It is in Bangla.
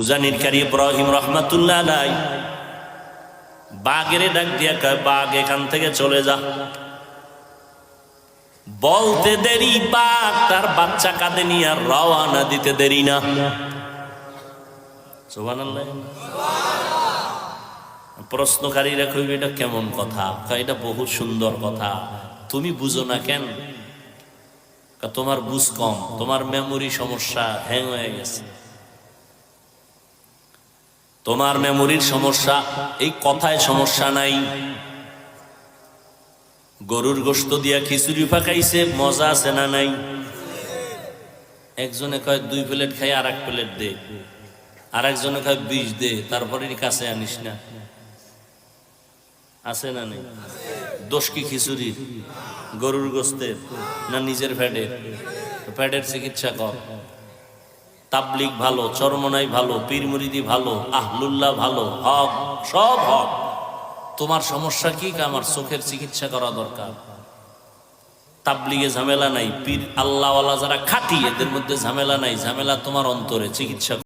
উজানির কারি ইব্রাহিম রহমাতুল্লাহ আলাই বাঘেরে ডাক দিয়া বাঘ, এখান থেকে চলে যা। বলতে দেরি, বাঘ তার বাচ্চা কাঁদে নিয়ে রওয়ানা দিতে দেরি না। প্রশ্নকারীরা কইবে, এটা কেমন কথা? এটা বহু সুন্দর কথা। তুমি বুঝো না কেন? তোমার বুঝ কম, তোমার মেমোরি সমস্যা হ্যাং হয়ে গেছে। তোমার মেমোরির সমস্যা, এই কথায় সমস্যা নাই। গরুর গোস্ত দিয়া খিচুড়ি পাকাইছে, মজা আছে না নাই? একজনে কয়, দুই প্লেট খাই আর এক প্লেট দে। আর একজনে কয় বিষ দে, তারপরে কাছে আনিস না। আছে না নেই? দোষ কি খিচুড়ির? গরুর গোস্তের না নিজের ফ্যাটের? ফ্যাটের চিকিৎসা কর। তাবলিক ভালো, চরমনাই ভালো, পীরমুরিদি ভালো, আহলুল্লাহ ভালো, হক, সব হক। তোমার সমস্যা কি, আমার চোখের চিকিৎসা করা দরকার। তাবলিগে ঝামেলা নাই, পীর আল্লাহওয়ালা যারা খাটি, এদের মধ্যে ঝামেলা নাই, ঝামেলা তোমার অন্তরে, চিকিৎসা